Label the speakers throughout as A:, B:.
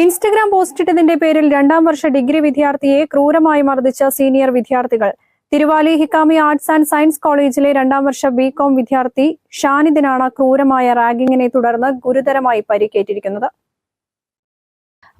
A: Instagram പോസ്റ്റിട്ടതിന്റെ പേരിൽ രണ്ടാം വർഷ degree വിദ്യാർത്ഥിയെ ക്രൂരമായി മർദ്ദിച്ച സീനിയർ വിദ്യാർത്ഥികൾ. തിരുവാലി ഹിക്കാമി ആർട്സ് ആൻഡ് സയൻസ് കോളേജിലെ രണ്ടാം വർഷ ബി കോം വിദ്യാർത്ഥി ഷാനിദിനാണ് ക്രൂരമായ റാഗിങ്ങിനെ തുടർന്ന് ഗുരുതരമായി പരിക്കേറ്റിരിക്കുന്നത്.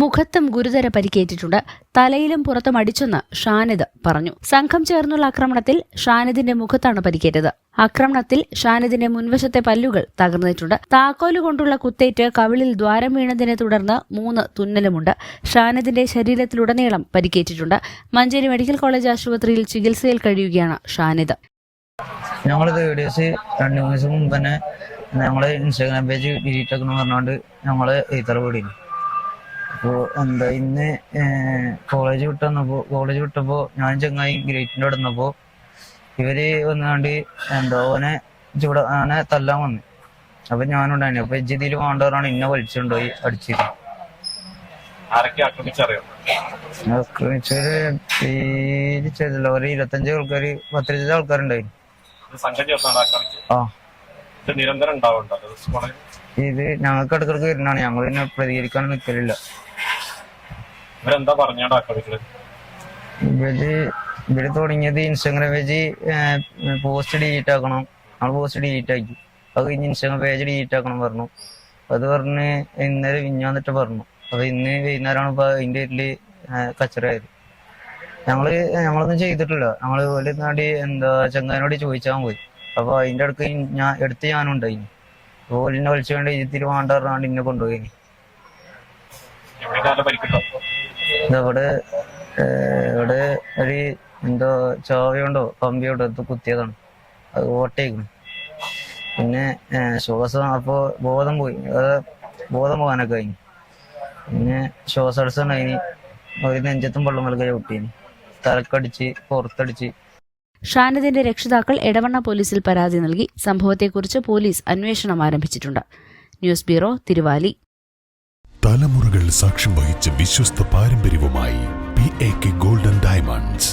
B: മുഖത്തും ഗുരുതര പരിക്കേറ്റിട്ടുണ്ട്. തലയിലും പുറത്തും അടിച്ചെന്ന് ഷാനിദ് പറഞ്ഞു. സംഘം ചേർന്നുള്ള ആക്രമണത്തിൽ ഷാനിദിന്റെ മുഖത്താണ് പരിക്കേറ്റത്. ആക്രമണത്തിൽ ഷാനിദിന്റെ മുൻവശത്തെ പല്ലുകൾ തകർന്നിട്ടുണ്ട്. താക്കോൽ കൊണ്ടുള്ള കുത്തേറ്റ് കവിളിൽ ദ്വാരം വീണതിനെ തുടർന്ന് മൂന്ന് തുന്നലുമുണ്ട്. ഷാനിദിന്റെ ശരീരത്തിലുടനീളം പരിക്കേറ്റിട്ടുണ്ട്. മഞ്ചേരി മെഡിക്കൽ കോളേജ് ആശുപത്രിയിൽ ചികിത്സയിൽ കഴിയുകയാണ് ഷാനിദ്.
C: ഞങ്ങളിത് വീഡിയോസ് രണ്ട് മൂന്ന് ദിവസം മുമ്പ് തന്നെ ഞങ്ങൾ ഇൻസ്റ്റാഗ്രാം പേജ് ഡിലീറ്റ് ആക്കണം പറഞ്ഞുകൊണ്ട് ഞങ്ങൾ എഴുത്തറ കൂടിയിരുന്നു അപ്പോൾ എന്താ ഇന്ന് കോളേജ് വിട്ട് വന്നപ്പോ കോളേജ് വിട്ടപ്പോ ഞാൻ ചങ്ങായി ഗ്രേറ്റിന്റെ അവിടെ നിന്നപ്പോ ഇവർ വന്നാണ്ട് എന്താ ഓനെ ചൂട ഓനെ തല്ലാൻ വന്നു. അപ്പൊ ഞാനുണ്ടായിരുന്നു അപ്പൊ ഇതിൽ വേണ്ടവരാണ് ഇന്നെ വലിച്ചുകൊണ്ടുപോയി
D: ആക്രമിച്ചറിയാം?
C: ആക്രമിച്ചൊരു പേര് ചെയ്തില്ല ഒരു ഇരുപത്തഞ്ച് ആൾക്കാര് പത്തിരുപത്തഞ്ച് ആൾക്കാരുണ്ടായിരുന്നു
D: ഇത്
C: ആ ഞങ്ങൾക്ക് ഇടക്കിടക്ക് വരുന്നതാണ്. ഞങ്ങൾ പിന്നെ പ്രതികരിക്കാൻ നിൽക്കലില്ല ഇവർ ഇവർ തുടങ്ങിയത് ഇൻസ്റ്റഗ്രാം പേജ് പോസ്റ്റ് ഡിലീറ്റ് ആക്കണം. നമ്മൾ പോസ്റ്റ് ഡിലീറ്റ് ആക്കി. അത് കഴിഞ്ഞ് ഇൻസ്റ്റാഗ്രാം പേജ് ഡിലീറ്റ് ആക്കണം പറഞ്ഞു. അത് പറഞ്ഞ് ഇന്നലെ വിഞ്ഞാന്നിട്ട് പറഞ്ഞു. അപ്പൊ ഇന്ന് വൈകുന്നേരമാണ് ഇപ്പൊ അതിന്റെ പേരിൽ കച്ചറായത് ഞങ്ങൾ ഞങ്ങളൊന്നും ചെയ്തിട്ടില്ല. ഞങ്ങൾ ഓൽ നാടി എന്താ ചങ്ങാനോട് ചോദിച്ചാൽ പോയി. അപ്പൊ അതിന്റെ അടുക്ക് ഞാൻ എടുത്ത് ഞാനും ഉണ്ടായിന് ഓലിനെ വിളിച്ചുകൊണ്ട് ഇതിൽ വേണ്ട പറഞ്ഞാണ്ട് ഇന്നെ കൊണ്ടുപോയി ഇവിടെ ഇവിടെ ഒരു എന്തോ ചോവയുണ്ടോ കമ്പിയോണ്ടോ എന്തോ കുത്തിയതാണ്. അത് ഓട്ടേക്കുന്നു. പിന്നെ ശ്വാസം അപ്പോ ബോധം പോയി. അത് ബോധം പോകാനൊക്കെ കഴിഞ്ഞു. പിന്നെ ശ്വാസം കഴിഞ്ഞ് ഒരു നെഞ്ചത്തും വെള്ളം നൽകിയ കുട്ടീന് തലക്കടിച്ച് പുറത്തടിച്ച്.
B: ഷാനദിന്റെ രക്ഷിതാക്കൾ എടവണ്ണ പോലീസിൽ പരാതി നൽകി. സംഭവത്തെക്കുറിച്ച് പോലീസ് അന്വേഷണം ആരംഭിച്ചിട്ടുണ്ട്. News bureau Thiruvali.
E: തലമുറകൾ സാക്ഷ്യം വഹിച്ച വിശ്വസ്ത പാരമ്പര്യവുമായി P A K golden diamonds